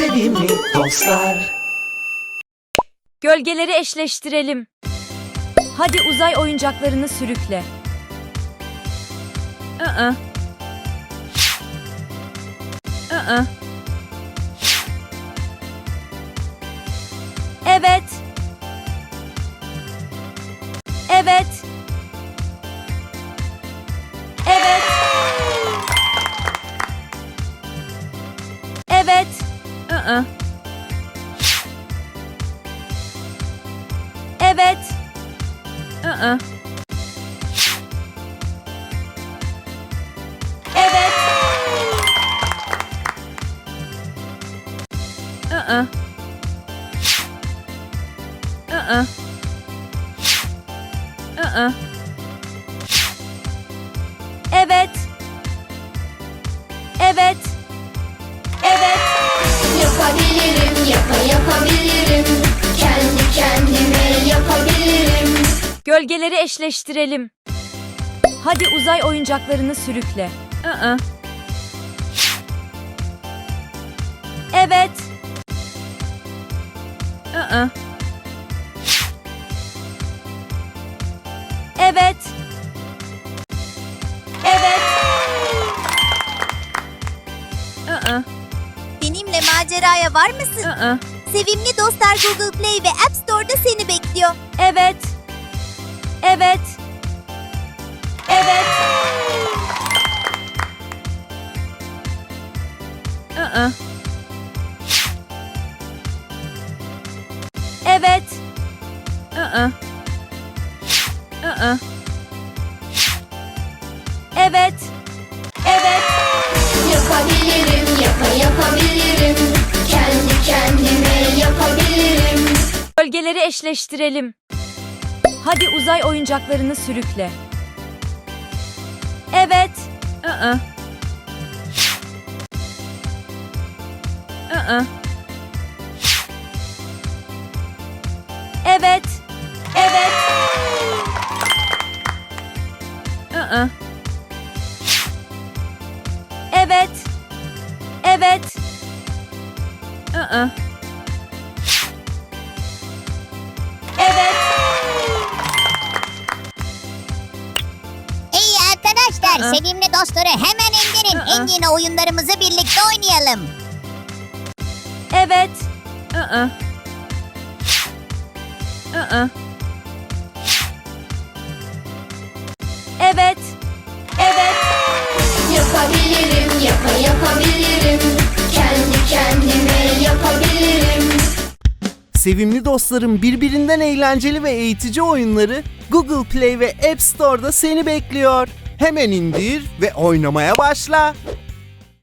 Sevimli dostlar Gölgeleri eşleştirelim. Hadi uzay oyuncaklarını sürükle. Aa. Aa. Evet. Evet. Aa. Evet. Aa. Evet. Aa. Aa. Aa. Gölgeleri eşleştirelim. Hadi uzay oyuncaklarını sürükle. Aa. Evet. Aa. Evet. Evet. Aa. Benimle maceraya var mısın? Aa. Sevimli dostlar Google Play ve App Store'da seni bekliyor. Evet. Evet. Evet. Aa. Evet. Aa. Aa. Evet. Evet. Yapabilirim, yapa yapabilirim. Kendi kendime yapabilirim. Bölgeleri eşleştirelim. Hadi uzay oyuncaklarını sürükle. Evet. Aa. Aa. Evet. Evet. Aa. Evet. Evet. Aa. Evet. Arkadaşlar, sevimli dostları hemen indirin. Aa. En yeni oyunlarımızı birlikte oynayalım. Evet. Aa. Aa. Evet. Evet. Yapabilirim, yapa yapabilirim. Kendi kendime yapabilirim. Sevimli dostlarım birbirinden eğlenceli ve eğitici oyunları Google Play ve App Store'da seni bekliyor. Hemen indir ve oynamaya başla.